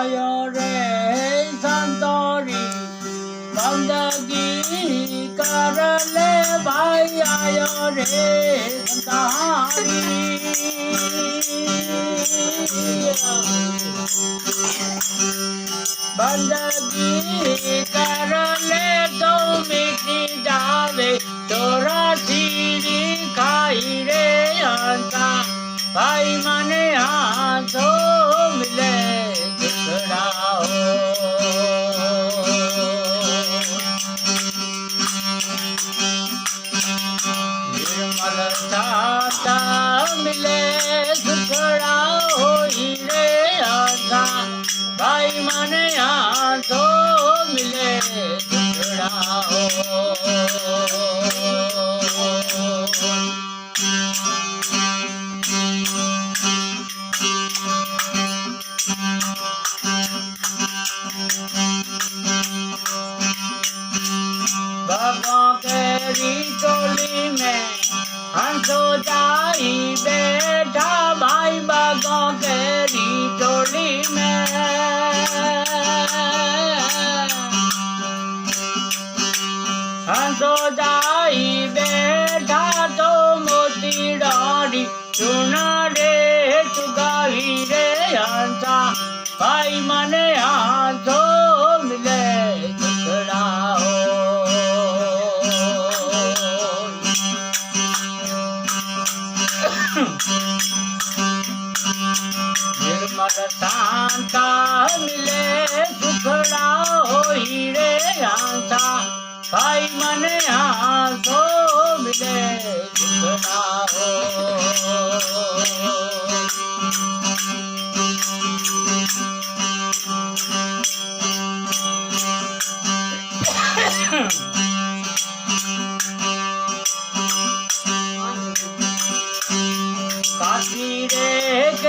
নয়রে সন্তরি বন্দগি করলে ভাই আয়রে সন্তারি বন্দগি করলে હતા મિલે સુખડા હોઈ રે હતા ભાઈ મને આધો મિલે સુખડા હો তো যাই বেটা ভাই বা গেরি টলি মে। তো যাই বেটা তো মতি ডারি সোনা রে চুগালি রে আনসা ভাই মানে আ মিলে টুকড়া નિર્મળ શાંતા મિલે સુખડા હોઈ રે આંતા ભાઈ મને આંસો મિલે સુખડા હો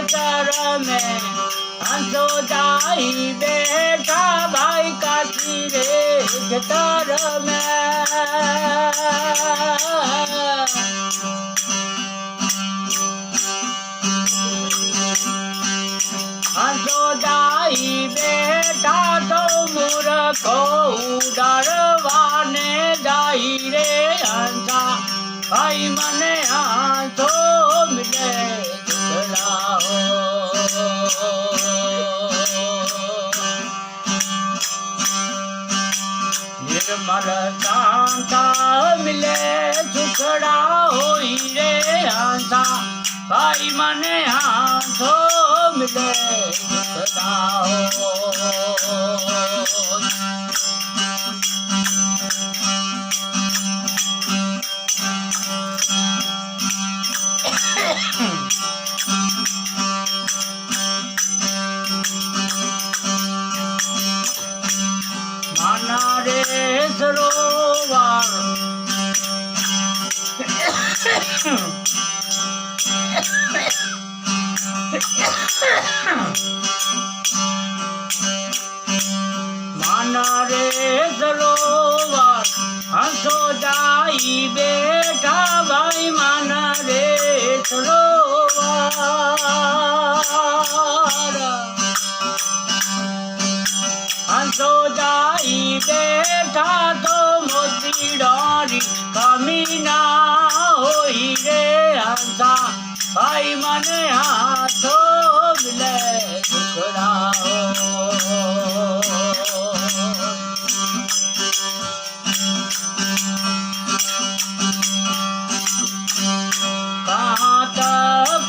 કરમે આંધો જાઈ બેઠા ભાઈ કાશી રે કરમે આંધો જાઈ બેઠા તો મૂર્ખો ઉડારવાને જાઈ રે અંધા ભાઈ મને આંધો સ્મર કાંતા મિલે સુખડા હોઈ રે આંધા. ભાઈ મને આંધો મિલે સુખડા હો માના રે સરોવર માના સરોવર હંસો જાઈ બેઠા આવી બેઠા તો મોતી ડોરી કમી ના હોઈ રે હંસા ભાઈ મને હાથો લે ટુકડાઓ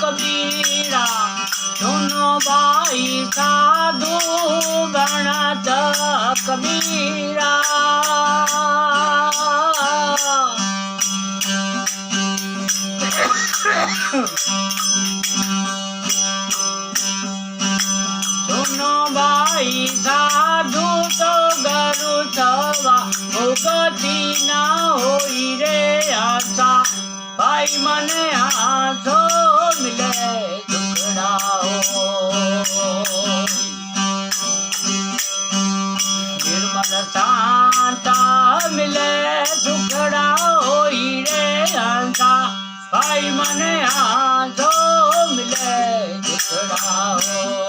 કબીરા ધૂનો ભાઈ સાધુ কবীরা শোনো ভাই সাধু তো গরু সবা ভগতি না হই রে আশা। ভাই মনে আছো মিলে টুকরা સાંતા મિલે દુખડા હોઈ રે અંધા ભાઈ મને આંધો મિલે દુખડા હો